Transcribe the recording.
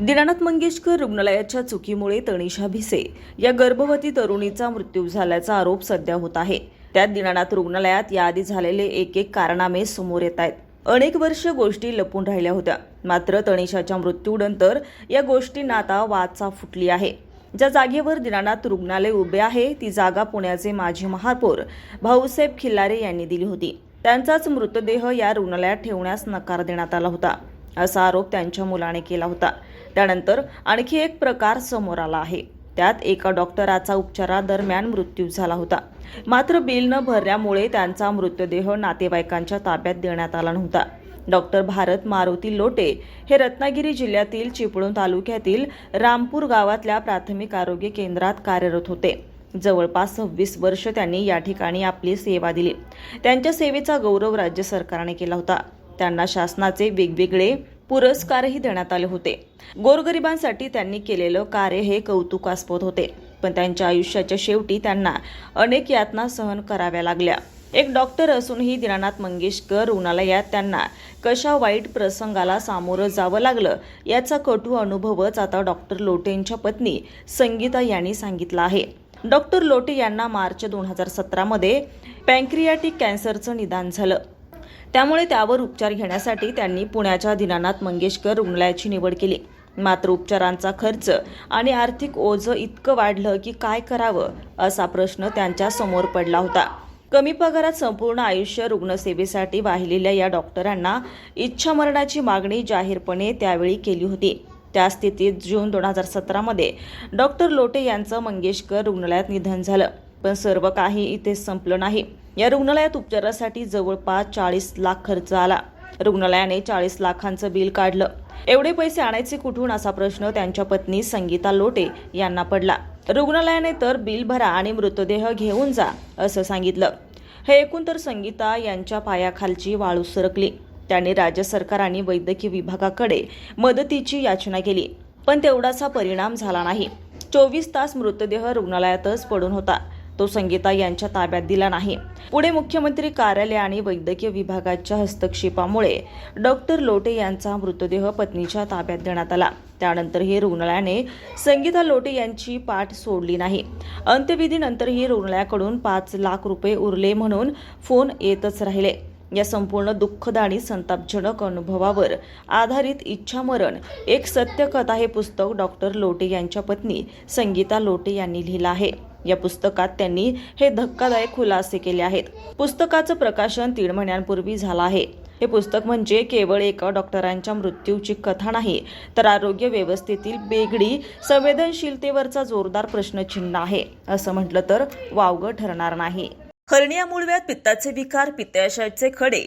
दिनानाथ मंगेशकर रुग्णालयाच्या चुकीमुळे तनिषा भिसे या गर्भवती तरुणीचा मृत्यू झाल्याचा आरोप सध्या होत आहे. त्यात दिनानाथ रुग्णालयात याआधी झालेले एक एक कारणामे समोर येत आहेत. अनेक वर्ष गोष्टी लपून राहिल्या होत्या. मात्र तनिषाच्या मृत्यूनंतर या गोष्टींना आता वाचा फुटली आहे. ज्या जागेवर दिनानाथ रुग्णालय उभे आहे ती जागा पुण्याचे माजी महापौर भाऊसाहेब खिल्लारे यांनी दिली होती. त्यांचाच मृतदेह या रुग्णालयात ठेवण्यास नकार देण्यात आला होता. असा आरोप त्यांच्या मुलाने केला होता. त्यानंतर आणखी एक प्रकार समोर आला आहे. त्यात एका डॉक्टराचा उपचारादरम्यान मृत्यू झाला होता. मात्र बिल न भरल्यामुळे त्यांचा मृतदेह नातेवाईकांच्या ताब्यात देण्यात आला नव्हता. डॉक्टर भारत मारुती लोटे हे रत्नागिरी जिल्ह्यातील चिपळूण तालुक्यातील रामपूर गावातल्या प्राथमिक आरोग्य केंद्रात कार्यरत होते. जवळपास सव्वीस वर्ष त्यांनी या ठिकाणी आपली सेवा दिली. त्यांच्या सेवेचा गौरव राज्य सरकारने केला होता. त्यांना शासनाचे वेगवेगळे पुरस्कारही देण्यात आले होते. गोरगरिबांसाठी त्यांनी केलेलं कार्य हे कौतुकास्पद होते. पण त्यांच्या आयुष्याच्या शेवटी त्यांना अनेक यातना सहन कराव्या लागल्या. एक डॉक्टर असूनही दीनानाथ मंगेशकर रुग्णालयात त्यांना कशा वाईट प्रसंगाला सामोरं जावं लागलं याचा कटू अनुभवच आता डॉक्टर लोटेंच्या पत्नी संगीता यांनी सांगितला आहे. डॉक्टर लोटे यांना मार्च दोन हजार सतरामध्ये पॅन्क्रियाटिक कॅन्सरचं निदान झालं. त्यामुळे त्यावर उपचार घेण्यासाठी त्यांनी पुण्याच्या दीनानाथ मंगेशकर रुग्णालयाची निवड केली. मात्र उपचारांचा खर्च आणि आर्थिक ओझं इतकं वाढलं की काय करावं असा प्रश्न त्यांच्यासमोर पडला होता. कमी पगारात संपूर्ण आयुष्य रुग्णसेवेसाठी वाहिलेल्या या डॉक्टरांना इच्छा मरणाची मागणी जाहीरपणे त्यावेळी केली होती. त्या स्थितीत जून दोन हजार सतरामध्ये डॉक्टर लोटे यांचं मंगेशकर रुग्णालयात निधन झालं. पण सर्व काही इथे संपलं नाही. या रुग्णालयात उपचारासाठी जवळपास चाळीस लाख खर्च आला. रुग्णालयाने चाळीस लाखांचं बिल काढलं. एवढे पैसे आणायचे कुठून असा प्रश्न त्यांच्या पत्नी संगीता लोटे यांना पडला. रुग्णालयाने तर बिल भरा आणि मृतदेह घेऊन जा असं सांगितलं. हे ऐकून तर संगीता यांच्या पायाखालची वाळू सरकली. त्यांनी राज्य सरकार आणि वैद्यकीय विभागाकडे मदतीची याचना केली पण तेवढाचा परिणाम झाला नाही. चोवीस तास मृतदेह रुग्णालयातच पडून होता. तो संगीता यांच्या ताब्यात दिला नाही. पुढे मुख्यमंत्री कार्यालय आणि वैद्यकीय विभागाच्या हस्तक्षेपामुळे डॉक्टर लोटे यांचा मृतदेह पत्नीच्या ताब्यात देण्यात आला. त्यानंतरही रुग्णालयाने संगीता लोटे यांची पाठ सोडली नाही. अंत्यविधीनंतरही रुग्णालयाकडून पाच लाख रुपये उरले म्हणून फोन येतच राहिले. या संपूर्ण दुःखद आणि संतापजनक अनुभवावर आधारित इच्छामरण एक सत्यकथा हे पुस्तक डॉक्टर लोटे यांच्या पत्नी संगीता लोटे यांनी लिहिलं आहे. या पुस्तकात त्यांनी हे धक्कादायक खुलासे केले आहेत. पुस्तकाचं प्रकाशन तीन महिन्यांपूर्वी झालं आहे. हे पुस्तक म्हणजे केवळ एका डॉक्टरांच्या मृत्यूची कथा नाही तर आरोग्य व्यवस्थेतील बेगडी संवेदनशीलतेवरचा जोरदार प्रश्नचिन्ह आहे असं म्हटलं तर वावगं ठरणार नाही. हर्निया मूळव्याध पित्ताचे विकार पित्ताशयाचे खडे